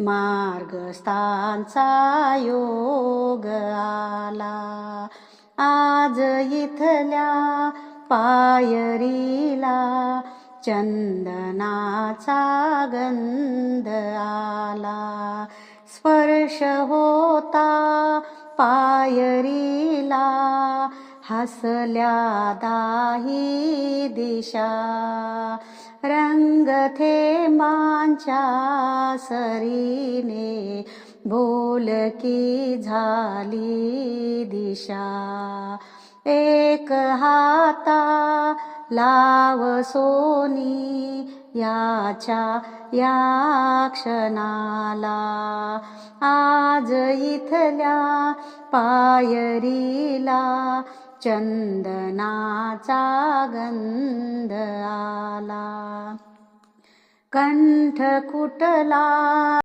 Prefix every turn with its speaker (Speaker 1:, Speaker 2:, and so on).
Speaker 1: मार्गस्थांचा योग आला. आज इथल्या पायरीला चंदनाचा गंध आला. स्पर्श होता पायरीला हसल्या दाही दिशा. रंग थेंबांच्या सरीने बोलकी झाली दिशा. एक हाता लाव सोनी याच्या या क्षणाला. आज इथल्या पायरीला चंदनाचा गंध आला. कंठ कुटला।